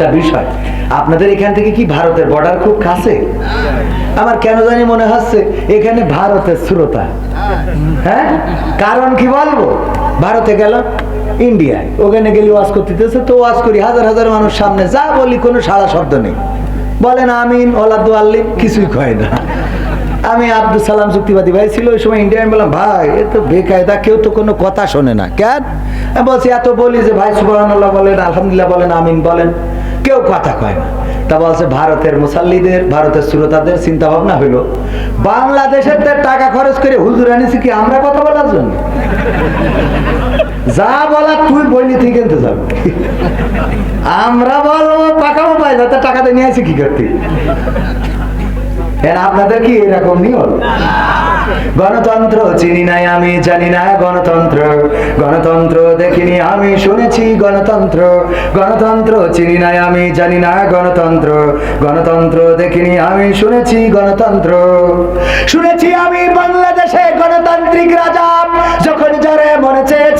একটা বিষয়। আপনাদের এখান থেকে কি ভারতের বর্ডার খুব কাছে? আমার কেন জানি মনে হচ্ছে এখানে ভারতের শ্রোতা হ্যাঁ? কারণ কি বলব? ভারতে গেল ইন্ডিয়ায় ওখানে গেলে ওয়াজ করতেছে, তো ওয়াজ করি। হাজার হাজার মানুষ সামনে, যা বলি কোনো সারা শব্দ নেই। বলেন আমিন, ওলাদু আল্লিম কিছুই কয় না। আমি আব্দুল সালাম চুক্তিবাদী ভাই ছিল, ওই সময় ইন্ডিয়ান বললাম, ভাই, এ তো বেকায়দা, কেউ তো কোনো কথা শোনে না। কেন? বলছি, এত বলি যে ভাই, সুবহানাল্লাহ বলেন, আলহামদুলিল্লাহ বলেন, আমিন বলেন। কেউ কথা কয় না। তা বলছে, ভারতের মুসাল্লিদের, ভারতের শ্রোতাদের চিন্তা ভাবনা হইল, বাংলাদেশের টাকা খরচ করে হুজুর আনিছি কি আমরা কথা বলার জন্য? যা বলা তুই বলি তুই কিনতে যাব। আমরা বলব পাকাও পাই যাতে টাকাতে নিয়ে আসি কি করতে? আপনাদের কি এরকম নিয়ম? গণতন্ত্র চিনি নাই আমি, জানি না গণতন্ত্র। গণতন্ত্র দেখিনি আমি, শুনেছি গণতন্ত্র। গণতন্ত্র চিনি নাই আমি, জানি না গণতন্ত্র। গণতন্ত্র দেখিনি আমি, শুনেছি গণতন্ত্র। শুনেছি আমি বাংলাদেশে গণতান্ত্রিক রাজা, যখন যারে মনে চেয়েছে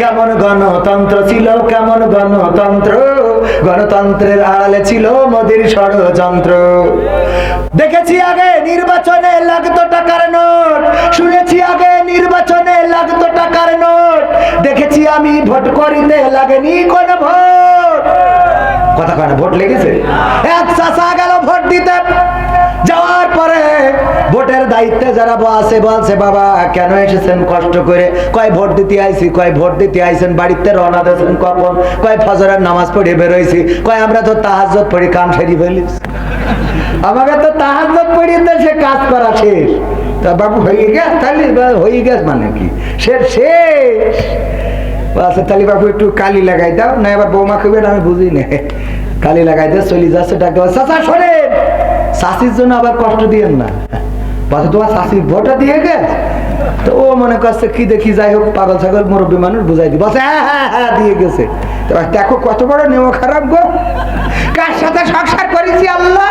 কেমন গণতন্ত্র ছিল, কেমন গণতন্ত্র? গণতন্ত্রের আড়ালে ছিল মোদির ষড়যন্ত্র। দেখেছি আগে নির্বাচনে লাগতো টাকার নোট, শুনেছি আগে নির্বাচনে লাগতো টাকার নোট। দেখেছি আমি ভোট করিতে লাগেনি কোন ভোট। কথা কয় না, ভোট লেগেছে? এক চাষা গেল ভোট দিতে দায়িত্বে যারা আছে বলছে, বাবা, কেন এসেছেন কষ্ট করে? কয় ভোট দিতে আইছি, কয় ভোট দিতে আইছেন, বাড়িতে রওনা দিয়েছেন কখন? কয় ফজরের নামাজ পড়ে বেরোইছি, কয় আমরা তো তাহাজ্জত পড়ি কাম সেরি ফেলিস আমাকে তো তাহাজ্জত পড়িয়ে সে কাজ করা শেষ। তা বাবু, হয়ে গেছ? তাহলে হয়ে গেছ মানে কি? সে শেষ। আচ্ছা তাহলে বাবু, একটু কালি লাগাই দাও, না এবার বৌমা খাবেন আমি বুঝি না। কালি লাগাই দিয়ে চলে যাচ্ছে ডাক্তার চাচা, শোনেন শাশির জন্য আবার কষ্ট দিয়েন না। বাচ্চা তোমার শাশির ভোটা দিয়ে গেছে? তো ও মনে করছে, কি দেখি, যাই হোক, পাগল ছাগল, মুরব্বী মানুষ, বুঝাই দিই হ্যাঁ হ্যাঁ হ্যাঁ দিয়ে গেছে। দেখো কত বড় নেমো খারাপ গো। কার সাথে সংসার করেছি আল্লাহ?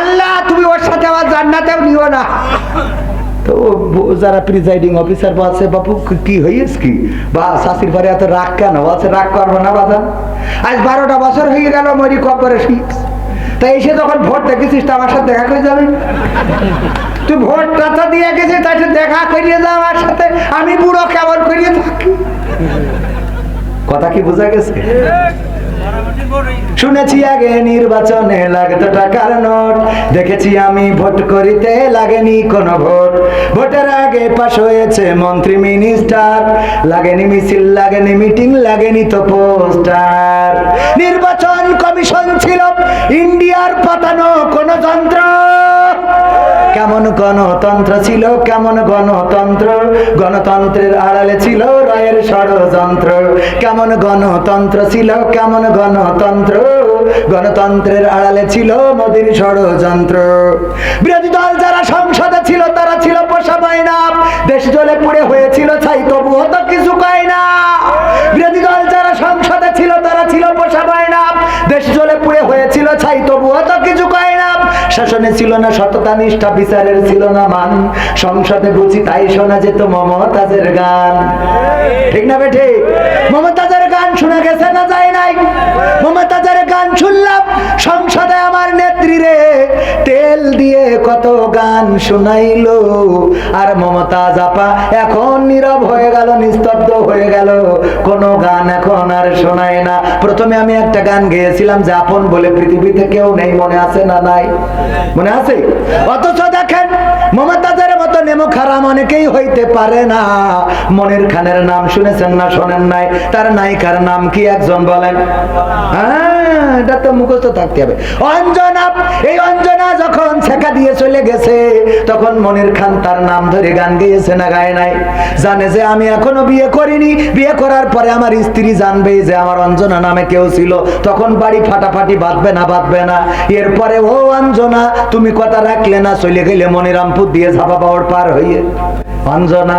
আল্লাহ, তুমি ওর সাথে আমার জান্নাতেও নিও না। তো যারা প্রিজাইডিং অফিসার বলছে, বাপু, কি- হইস কি? বা শাশির পরে এত রাগ কেন? বলছে, রাগ করব না, বাবা। আজ বারোটা বছর হয়ে গেল, মরি কবরে শিখ তা এসে যখন ভোট দেখেছিস, তো আমার সাথে দেখা করে যাবে। তুই ভোটটা তো দিয়ে গেছিস সাথে দেখা করিয়ে যাও আমার সাথে। আমি বুড়ো, কেমন করিয়ে থাকি? কথা কি বোঝা গেছে? শুনেছি আগে নির্বাচনে লাগতো টাকার নোট। দেখেছি আমি ভোট করিতে লাগেনি কোন ভোট। ভোটের আগে পাশ হয়েছে মন্ত্রী, মিনিস্টার। লাগেনি মিছিল, লাগেনি মিটিং, লাগেনি তো পোস্টার। নির্বাচন কমিশন ছিল ইন্ডিয়ার পাতানো কোন যন্ত্র। কেমন গণতন্ত্র ছিল, কেমন গণতন্ত্র? গণতন্ত্রের আড়ালে ছিল রায়ের ষড়যন্ত্র। কেমন গণতন্ত্র ছিল, কেমন গণতন্ত্র? গণতন্ত্রের আড়ালে ছিল মোদির ষড়যন্ত্র। বিরোধী দল যারা সংসদে ছিল, তারা ছিল পোষা পায় না দেশ জলে পুড়ে হয়েছিল, ছাই তবুও তো কিছু কয় না। শাসনে ছিল না সততা নিষ্ঠা, বিচারের ছিল না মান। সংসদে বুঝি তাই শোনা যেত মমতাজের গান। ঠিক না বেঠে? মমতাজের গান শোনা গেছে না যায় নাই? মমতাজের শুনলাম, সংসদে আমার নেত্রী রে, তেল দিয়ে কত গান শোনাইলো। আর মমতাজ আপা এখন নীরব হয়ে গেল, নিস্তব্ধ হয়ে গেল। কোনো গান এখন আর শোনায় না। প্রথমে আমি একটা গান গেয়েছিলাম যে বলে পৃথিবীতে কেউ নেই, মনে আছে না নাই? মনে আছে? অথচ দেখেন, মমতাজের মতো নেমো খারাপ অনেকেই হইতে পারে না। মনের খানের নাম শুনেছেন না, শোনেন নাই? তার নায়িকার নাম কি একজন বলেন? হ্যাঁ? এটা তো মুখস্থ থাক হবে। অঞ্জনা এই অঞ্জনা যখন ছেকা দিয়ে চলে গেছে, তখন মনির খান তার নাম ধরে গান গেয়েছে না গায় নাই। জানে যে আমি এখনও বিয়ে করিনি। বিয়ে করার পরে আমার স্ত্রী জানবে যে আমার অঞ্জনা নামে কেউ ছিল। তখন বাড়ি ফাটাফাটি বাঁধবে না বাঁধবে না। এরপরে, ও অঞ্জনা, তুমি কথা রাখলে না, চলে গেলে মনিরামপুর দিয়ে ঝাপা পাওয়ার পার হইয়ে। অঞ্জনা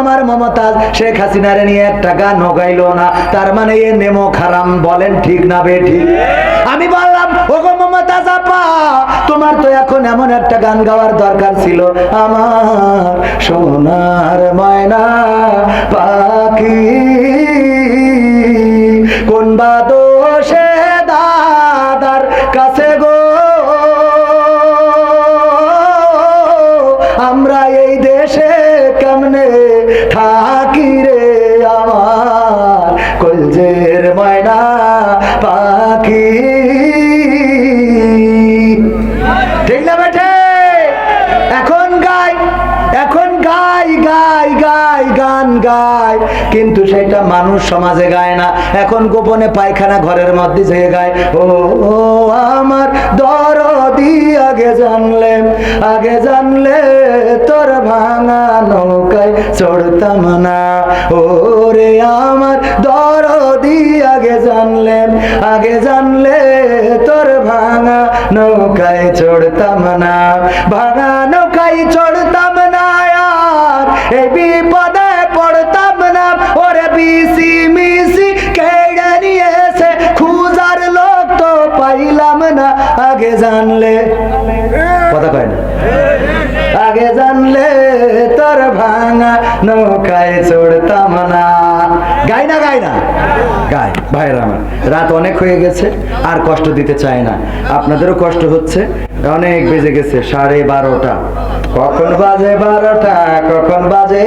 আমার মমতাজ শেখ হাসিনারে নিয়ে একটা গান নগাইল না। তার মানে এ নেমো খারাম, বলেন ঠিক না বে ঠিক? আমি বললাম, ওগো মমতাজ আপা, তোমার তো এখন এমন একটা গান গাওয়ার দরকার ছিল। আমার সোনার ময়না পাখি সেটা মানুষ সমাজে গায় না। এখন গোপনে পায়খানা ঘরের মধ্যে যেয়ে গায়। ও আমার দরদি আগে জানলে আগে জানলে তোর ভাঙা নৌকায় চড়তাম না। ও রে আমার দরদি আগে জানলে আগে জানলে তোর ভাঙা নৌকায় চড়তাম না। ভাঙা আগে জানলে তোর ভাঙা নৌকায় চড়তাম না। গাই না গাই না। গাই ভাইরা আমার, রাত অনেক হয়ে গেছে, আর কষ্ট দিতে চায় না। আপনাদেরও কষ্ট হচ্ছে, অনেক বেজে গেছে, সাড়ে বারোটা। কখন বাজে বারোটা, কখন বাজে?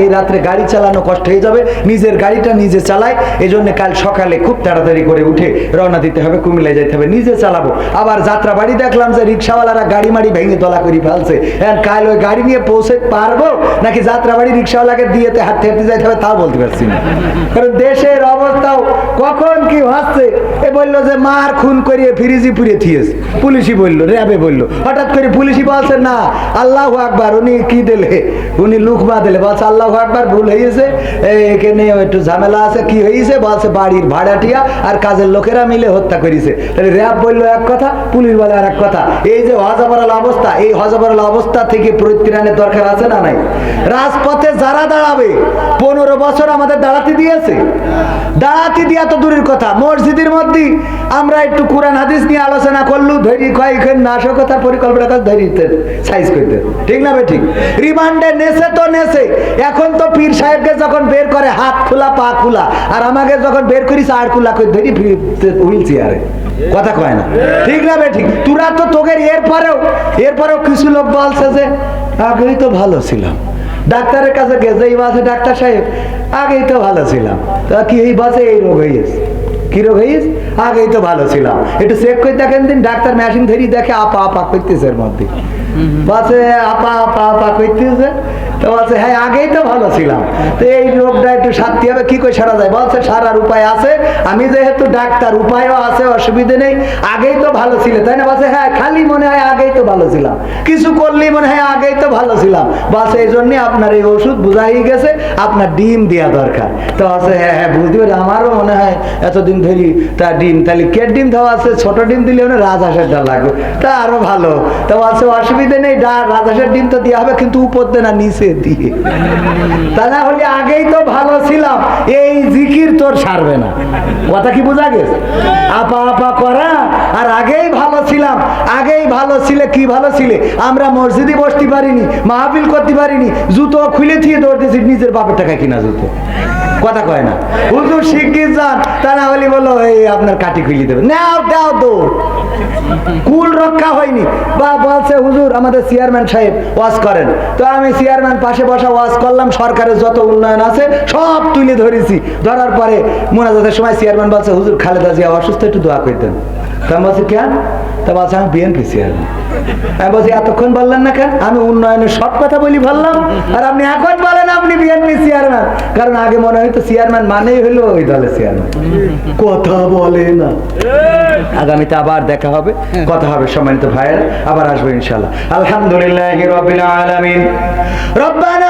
এই রাত্রে গাড়ি চালানো কষ্ট হয়ে যাবে। নিজের গাড়িটা নিজে চালাই এই জন্য কাল সকালে খুব তাড়াতাড়ি করে উঠে রওনা দিতে হবে, কুমিল্লায় যেতে হবে, নিজে চালাবো। আবার যাত্রা বাড়ি দেখলাম যে রিক্সাওয়ালারা গাড়ি মাড়ি ভেঙে তলা করে ফেলছে। এখন কাল ওই গাড়ি নিয়ে পৌঁছে পারব, নাকি যাত্রা বাড়ি রিক্সাওয়ালাকে দিয়ে হাঁটতে হাঁটতে যাইতে হবে তাও বলতে পারছি না। কারণ দেশের অবস্থাও কখন কি হচ্ছে এ বলল যে মার খুন করিয়ে ফিরিজি পুড়িয়ে থিয়েছে। পুলিশই বলল, র্যাবে বলল। হঠাৎ করে পুলিশই বলছে, না, আল্লাহ আকবার, উনি কি দিলে? উনি লুকমা দিলে বলছে আল্লাহ আকবার ভুল হয়েছে এখানে একটু ঝামেলা আছে, কি হয়েছে বলছে বাড়ির ভাড়াটিয়া আর কাজের লোকেরা মিলে হত্যা করেছে তাহলে র্যাব বলল এক কথা, পুলিশ বলে আর এক কথা। এই যে হজাবরাল অবস্থা, এই হজাবরাল অবস্থা থেকে পরিত্রাণের দরকার আছে না নাই? রাজপথে যারা দাঁড়াবে, পনেরো বছর আমাদের দাঁড়াতে দিয়েছে। দাঁড়াতে দিয়া তো দূরের কথা। মসজিদের মধ্যে আমরা একটু কোরআন হাদিস নিয়ে আলোচনা করলু, ধরি কয়েকজন নাশকতার পরিকল্পনা করে ধরিতে, সাইজ করতে। ঠিক না বে ঠিক? রিমান্ডে নেছে তো নেছে। এখন তো পীর সাহেবকে যখন বের করে, হাত খোলা, পা খোলা, আর আমাকে যখন বের করিস আর খোলা করে ধরি হুইল চেয়ারে। কথা কয় না। ঠিক না ঠিক। তোরা তো তোকে এরপরেও এরপরেও কিছু লোক বলছে যে, আগেই তো ভালো ছিলাম। ডাক্তারের কাছে গেছে এই বাসে ডাক্তার সাহেব, আগেই তো ভালো ছিলাম। তা কি এই বাসে এই রোগ হয়েছে কি রোগ হয়েছে আগেই তো ভালো ছিলাম। একটু চেক করে দেখেন দিন, ডাক্তার মেশিন ধরি দেখে আপা আপা করতেছে এর মধ্যে। বাসে আপা আপা আপা করতেছে বলছে হ্যাঁ আগেই তো ভালো ছিলাম। তো এই রোগটা একটু সারতে হবে, কি করে সারা যায়? বলছে, সারার উপায় আছে। আমি যেহেতু ডাক্তার, উপায়ও আছে, অসুবিধে নেই। আগেই তো ভালো ছিল। তাই না? বলছে হ্যাঁ খালি মনে হয় আগেই তো ভালো ছিলাম। কিছু করলেই মনে হয় আগেই তো ভালো ছিলাম। বাস এই জন্যে আপনার এই ওষুধ বোঝাই গেছে, আপনার ডিম দেওয়া দরকার। তো আছে হ্যাঁ হ্যাঁ বুঝতে পারি আমারও মনে হয় এতদিন ধরি তা ডিম, তাহলে কে ডিম দেওয়া আছে? ছোট ডিম দিলে মানে রাজহাঁসেরটা লাগবে। তা আরও ভালো। তো আছে অসুবিধে নেই রাজহাঁসের ডিম তো দেওয়া হবে, কিন্তু উপর না নিচে। দিয়ে। তা হলে আগেই তো ভালো ছিলাম, এই জিকির তোর সারবে না। কথা কি বোঝা গেছে? আপা আপা করা, আর আগেই ভালো ছিলাম, আগেই ভালো ছিলে, কি ভালো ছিলে? আমরা মসজিদে বসতে পারিনি, মাহফিল করতে পারিনি, জুতো খুলে দিয়ে দৌড় দিয়েছি নিজের বাপের টাকা কিনা জুতো। কথা কয় না। হুজুর শিগগির যান তা না হলে বলো, এই আপনার কাটি খুলে দেবে নাও, দাও তো। কুল রক্ষা হয়নি। বা বলছে, হুজুর, আমাদের চেয়ারম্যান সাহেব ওয়াজ করেন। তো আমি চেয়ারম্যান পাশে বসা ওয়াজ করলাম, সরকারের যত উন্নয়ন আছে সব তুলে ধরেছি। ধরার পরে মোনাজাতের সময় চেয়ারম্যান বলছে, হুজুর, খালেদা জিয়া অসুস্থ, একটু দোয়া করে দেন বলছি কেন তা বলছে আমি চেয়ারম্যান বলছি, এতক্ষণ বললেন না কেন? আমি উন্নয়নের সব কথা বলি বললাম, আর আপনি এখন বলেন আপনি বিএনপি চেয়ারম্যান কারণ আগে মনে চেয়ারম্যান মানেই হলো ওই দলের চেয়ারম্যান কথা বলে না। আগামীতে আবার দেখা হবে, কথা হবে সম্মানিত ভাইয়ের। আবার আসব ইনশাল্লাহ আলহামদুলিল্লাহ রবিল আলামিন। রব্বানা